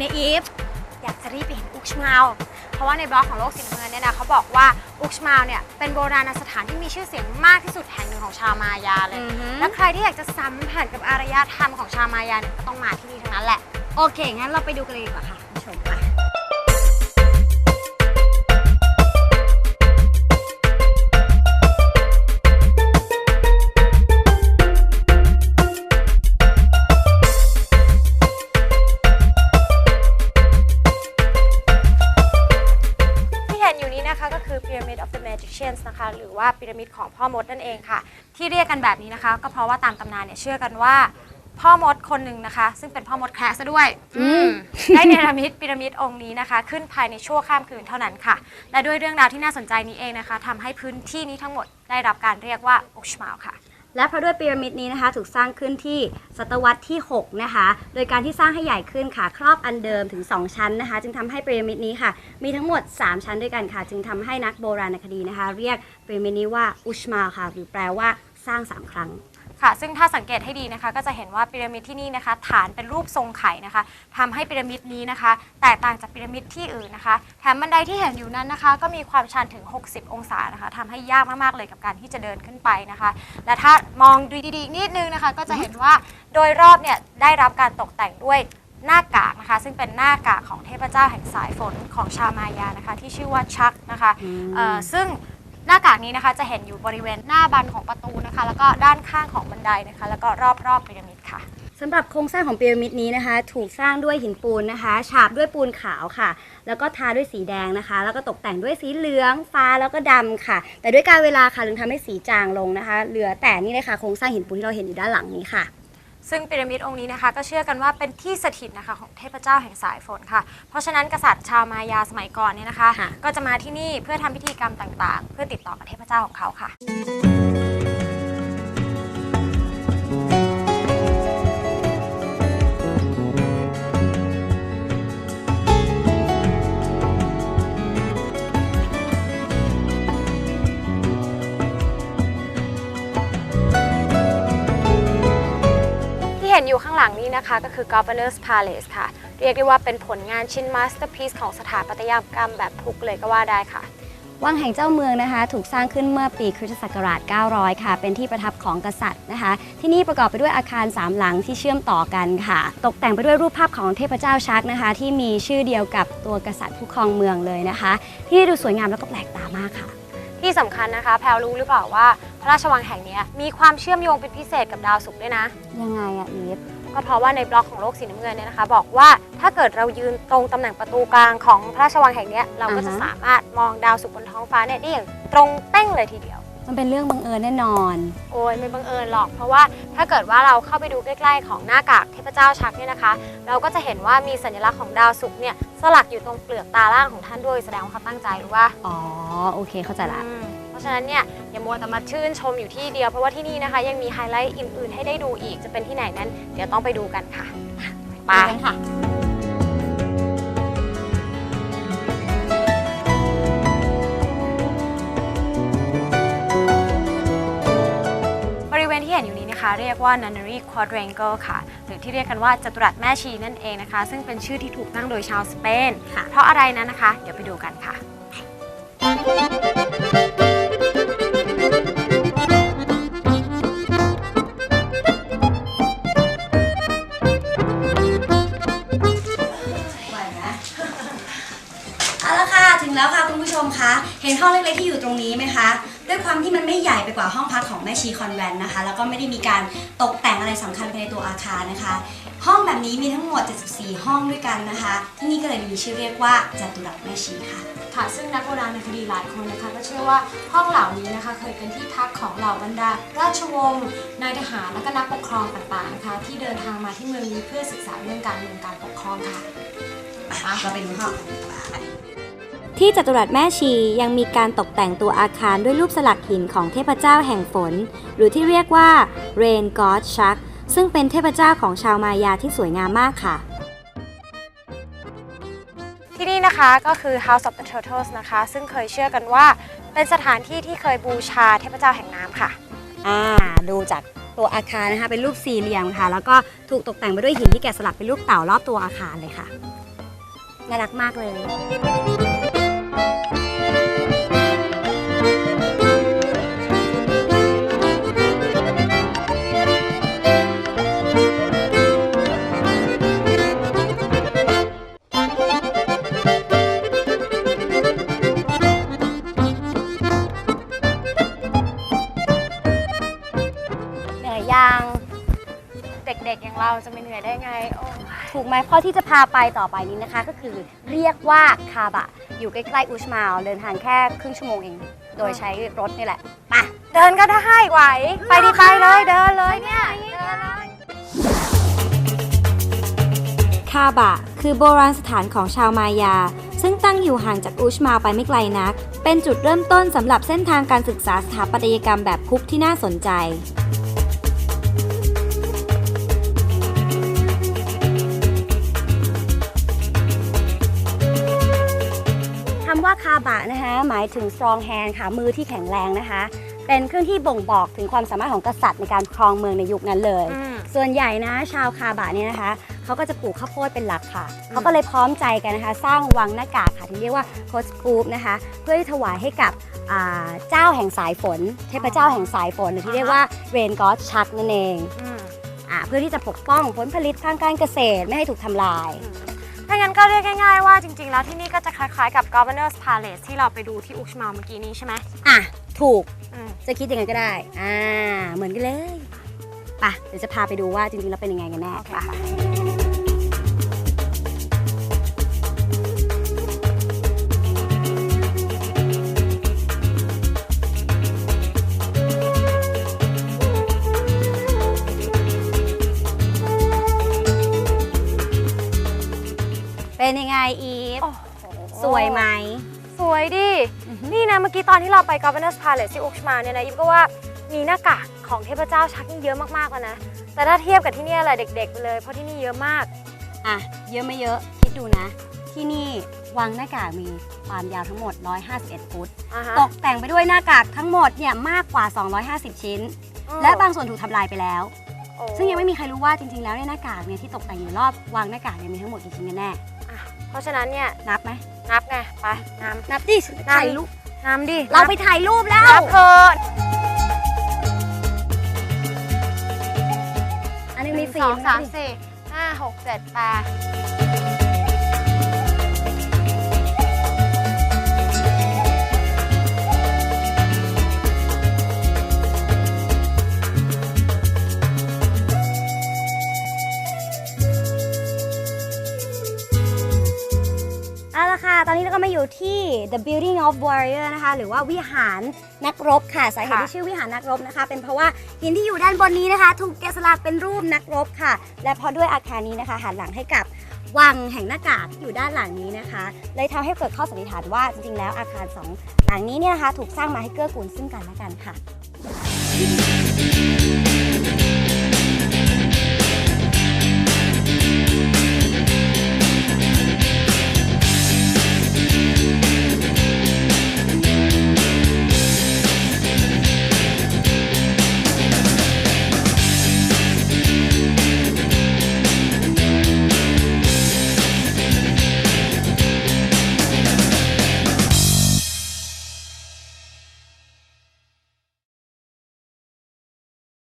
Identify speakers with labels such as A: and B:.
A: นะอีฟ อยากจะรีบไปเห็นอุกชมาลเพราะว่าในบล็อกของโลกสีน้ำเงินเนี่ยนะเขาบอกว่าอุกชมาลเนี่ยเป็นโบราณสถานที่มีชื่อเสียงมากที่สุดแห่งหนึ่งของชาวมายาเลยและใครที่อยากจะสัมผัสกับอารยธรรมของชาวมายาเนี่ยก็ต้องมาที่นี่ทั้งนั้นแหละ
B: โอเค งั้นเราไปดูกันเลยดีกว่าค่ะชมไป
A: หรือว่าพีระมิดของพ่อมดนั่นเองค่ะ ที่เรียกกันแบบนี้นะคะ ก็เพราะว่าตามตำนานเนี่ยเชื่อกันว่าพ่อมดคนหนึ่งนะคะ ซึ่งเป็นพ่อมดแคระซะด้วยอืมได้เนรมิตพีระมิดองค์นี้นะคะ ขึ้นภายในชั่วข้ามคืนเท่านั้นค่ะ และด้วยเรื่องราวที่น่าสนใจนี้เองนะคะทำให้พื้นที่นี้ทั้งหมดได้รับการเรียกว่าอุกชมาลค่ะ
B: และเพราะด้วยพีระมิดนี้นะคะ ถูกสร้างขึ้นที่ศตวรรษที่ 6 นะคะ โดยการที่สร้างให้ใหญ่ขึ้นค่ะ ครอบอันเดิมถึง 2 ชั้นนะคะ จึงทำให้พีระมิดนี้ค่ะ มีทั้งหมด 3 ชั้นด้วยกันค่ะ จึงทำให้นักโบราณคดีนะคะ เรียกพีระมิดนี้ว่าอุชมาค่ะ หรือแปลว่าสร้าง 3 ครั้ง
A: ค่ะ ซึ่งถ้าสังเกตให้ดีนะคะ ก็จะเห็นว่าพีระมิดที่นี่นะคะ ฐานเป็นรูปทรงไข่นะคะทำให้พีระมิดนี้นะคะ แตกต่างจากพีระมิดที่อื่นนะคะแถมบันไดที่เห็นอยู่นั้นนะคะ ก็มีความชันถึง 60 องศานะคะทำให้ยากมากๆเลยกับการที่จะเดินขึ้นไปนะคะ และถ้ามองดูดีๆอีกนิดนึงนะคะ ก็จะเห็นว่าโดยรอบเนี่ยได้รับการตกแต่งด้วยหน้ากากนะคะ ซึ่งเป็นหน้ากากของเทพเจ้าแห่งสายฝนของชาวมายานะคะ ที่ชื่อว่าชักนะคะ
B: อืม
A: เอ่อซึ่ง หน้ากากนี้นะคะจะเห็นอยู่บริเวณหน้าบันของประตูนะคะ แล้วก็ด้านข้างของบันไดนะคะ แล้วก็รอบๆพีระมิดค่ะ
B: สำหรับโครงสร้างของพีระมิดนี้นะคะ ถูกสร้างด้วยหินปูนนะคะ ฉาบด้วยปูนขาวค่ะ แล้วก็ทาด้วยสีแดงนะคะ แล้วก็ตกแต่งด้วยสีเหลืองฟ้าแล้วก็ดำค่ะ แต่ด้วยการเวลาค่ะถึงทำให้สีจางลงนะคะ เหลือแต่นี่เลยค่ะโครงสร้างหินปูนที่เราเห็นอยู่ด้านหลังนี้ค่ะ
A: ซึ่งพีระมิดองค์นี้นะคะ ก็เชื่อกันว่าเป็นที่สถิตนะคะของเทพเจ้าแห่งสายฝนค่ะ เพราะฉะนั้นกษัตริย์ชาวมายาสมัยก่อนเนี่ยนะคะ
B: ค่ะ
A: ก็จะมาที่นี่เพื่อทำพิธีกรรมต่างๆ เพื่อติดต่อกับเทพเจ้าของเขาค่ะ อยู่ข้างหลังนี้นะคะก็คือ Governor's Palace ค่ะ เรียกได้ว่าเป็นผลงานชิ้น masterpiece ของสถาปัตยกรรมแบบพุกเลยก็ว่าได้ค่ะ
B: วังแห่งเจ้าเมืองนะคะ ถูกสร้างขึ้นเมื่อปีคริสตศักราช 900 ค่ะ เป็นที่ประทับของกษัตริย์นะคะ ที่นี่ประกอบไปด้วยอาคารสามหลังที่เชื่อมต่อกันค่ะ ตกแต่งไปด้วยรูปภาพของเทพเจ้าชักนะคะ ที่มีชื่อเดียวกับตัวกษัตริย์ผู้ครองเมืองเลยนะคะ ที่ดูสวยงามแล้วก็แปลกตามากค่ะ
A: ที่สำคัญนะคะ แพลวรู้หรือเปล่าว่า พระราชวังแห่งเนี้ยมีความเชื่อมโยงเป็นพิเศษกับดาวศุกร์ด้วยนะ
B: ยังไงอะอีฟ
A: ก็เพราะว่าในบล็อกของโลกสีน้ำเงินเนี่ยนะคะ บอกว่าถ้าเกิดเรายืนตรงตำแหน่งประตูกลางของพระราชวังแห่งเนี้ยเราก็จะ
B: อ่าฮะ
A: สามารถมองดาวศุกร์บนท้องฟ้าเนี่ยได้อย่างตรงเต้งเลยทีเดียว
B: มันเป็นเรื่องบังเอิญแน่นอน
A: โอ้ยไม่บังเอิญหรอก เพราะว่าถ้าเกิดว่าเราเข้าไปดูใกล้ๆของหน้ากากเทพเจ้าชักเนี่ยนะคะ เราก็จะเห็นว่ามีสัญลักษณ์ของดาวศุกร์เนี่ยสลักอยู่ตรงเปลือกตาล่างของท่านด้วยแสดงว่าเขาตั้งใจหรือว่า
B: อ๋อ โอเคเข้าใจละ
A: อืม เพราะฉะนั้นเนี่ยอย่ามัวแต่มาชื่นชมอยู่ที่เดียว เพราะว่าที่นี่นะคะ ยังมีไฮไลท์อื่นๆ ให้ได้ดูอีกจะเป็นที่ไหนนั้น เดี๋ยวต้องไปดูกันค่ะไป
B: ไปกันค่ะ
A: บริเวณที่เห็นอยู่นี้นะคะ เรียกว่า Nunnery Quadrangle ค่ะ หรือที่เรียกกันว่าจัตุรัสแม่ชีนั่นเองนะคะ ซึ่งเป็นชื่อที่ถูกตั้งโดยชาวสเปน
B: ค่ะ
A: เพราะอะไรนั้นนะคะ เดี๋ยวไปดูกันค่ะ
B: เห็นห้องเล็กๆที่อยู่ตรงนี้ไหมคะ ด้วยความที่มันไม่ใหญ่ไปกว่าห้องพักของแม่ชีคอนแวนต์นะคะ แล้วก็ไม่ได้มีการตกแต่งอะไรสำคัญภายในตัวอาคารนะคะ ห้องแบบนี้มีทั้งหมด 74 ห้องด้วยกันนะคะ ที่นี่ก็เลยมีชื่อเรียกว่าจัตุรัสแม่ชีค่ะ
A: ค่ะซึ่งนักโบราณคดีหลายคนนะคะก็เชื่อว่าห้องเหล่านี้นะคะเคยเป็นที่พักของเหล่าบรรดา ราชวงศ์นายทหารและก็นักปกครองต่างๆนะคะ ที่เดินทางมาที่เมืองนี้เพื่อศึกษาเรื่องการเมืองการปกครองค่ะ
B: เราไปดูห้องกันดีกว่า
C: ที่จัตุรัสแม่ชียังมีการตกแต่งตัวอาคารด้วยรูปสลักหินของเทพเจ้าแห่งฝน หรือที่เรียกว่า Rain God Shark ซึ่งเป็นเทพเจ้าของชาวมายาที่สวยงามมากค่ะ
A: ที่นี่นะคะก็คือ House of the Turtles นะคะ ซึ่งเคยเชื่อกันว่าเป็นสถานที่ที่เคยบูชาเทพเจ้าแห่งน้ำค่ะ
B: อ่า ดูจากตัวอาคารนะคะ เป็นรูปสี่เหลี่ยมค่ะ แล้วก็ถูกตกแต่งไปด้วยหินที่แกะสลักเป็นรูปเต่ารอบตัวอาคารเลยค่ะ น่ารักมากเลย
A: เหนื่อยยัง เด็กๆอย่างเราจะไม่เหนื่อยได้ไง โอ้
B: ถูกไหมเพราะที่จะพาไปต่อไปนี้นะคะ ก็คือเรียกว่าคาบะ อยู่ใกล้ๆอุชมาลเดินทางแค่ครึ่งชั่วโมงเอง โดยใช้รถนี่แหละไป
A: เดินก็ได้ไหว ไปดีไปเลยเดินเลยเนี่ยเดินเลย
C: คาบะ คือโบราณสถานของชาวมายา ซึ่งตั้งอยู่ห่างจากอุชมาไปไม่ไกลนัก เป็นจุดเริ่มต้นสำหรับเส้นทางการศึกษาสถาปัตยกรรมแบบคุกที่น่าสนใจ
B: ว่าคาบะนะคะ หมายถึง strong hand ค่ะ มือที่แข็งแรงนะคะ เป็นเครื่องที่บ่งบอกถึงความสามารถของกษัตริย์ในการครองเมืองในยุคนั้นเลย
A: อืม
B: ส่วนใหญ่นะชาวคาบะเนี่ยนะคะ เขาก็จะปลูกข้าวโพดเป็นหลักค่ะ เขาก็เลยพร้อมใจกันนะคะ สร้างวังหน้ากากค่ะที่เรียกว่าโคสกูปนะคะ เพื่อที่ถวายให้กับอ่าเจ้าแห่งสายฝน เทพเจ้าแห่งสายฝนหรือที่เรียกว่าเรนก็อดชักนั่นเอง
A: อืม
B: อ่าเพื่อที่จะปกป้องผลผลิตทางการเกษตรไม่ให้ถูกทำลาย
A: ถ้างั้นก็เรียกง่ายๆว่าจริงๆ แล้วที่นี่ก็จะคล้ายๆกับ Governor's Palace ที่เราไปดูที่อุชมาเมื่อกี้นี้ใช่ไหม
B: อะ ถูก
A: อืม
B: จะคิดยังไงก็ได้ อ่า เหมือนกันเลยไปะเดี๋ยวจะพาไปดูว่าจริงๆแล้วเป็นยังไงกันแน่
A: โอเค
B: ค่ะ
A: ค่ะ
B: วยไหม
A: สวยดิ
B: อือฮึ
A: นี่นะเมื่อกี้ตอนที่เราไป Governor's Palace ที่อุชมาเนี่ยนะอิมก็ว่ามีหน้ากากของเทพเจ้าชักนี่เยอะมากๆแล้วนะ แต่ถ้าเทียบกับที่เนี่ยแหละเด็กๆไปเลย เพราะที่นี่เยอะมาก
B: อะ เยอะไม่เยอะ คิดดูนะ ที่นี่วังหน้ากากมีความยาวทั้งหมด 151 ฟุต
A: อ่าฮะ
B: ตกแต่งไปด้วยหน้ากากทั้งหมดเนี่ยมากกว่า 250 ชิ้น และบางส่วนถูกทำลายไปแล้ว
A: โอ้
B: ซึ่งยังไม่มีใครรู้ว่าจริงๆ แล้วเนี่ยหน้ากากเนี่ยที่ตกแต่งอยู่รอบวังหน้ากากเนี่ยมีทั้งหมดกี่ชิ้นกันแน่
A: อะเพราะฉะนั้นเนี่ย
B: นับไหม
A: นับไง ไปน
B: นับดิถ่ายรูปำ
A: นำดิ
B: เราไปถ่ายรูปแล้ว
A: นับเธอะ
B: อันนึงมี
A: ส
B: สี่
A: องสาม
B: นับดิ
A: สี่ห้าหกเจ็ดแปด
B: เอาละค่ะ ตอนนี้เราก็มาอยู่ที่ The Building of Warrior นะคะ หรือว่าวิหารนักรบค่ะ สาเหตุที่ชื่อวิหารนักรบนะคะ เป็นเพราะว่าหินที่อยู่ด้านบนนี้นะคะ ถูกแกะสลักเป็นรูปนักรบค่ะ และเพราะด้วยอาคารนี้นะคะ หันหลังให้กับวังแห่งหน้ากากที่อยู่ด้านหลังนี้นะคะ เลยทำให้เกิดข้อสันนิษฐานว่าจริงๆ แล้วอาคารสองหลังนี้เนี่ยนะคะ ถูกสร้างมาให้เกื้อกูลซึ่งกันและกันค่ะ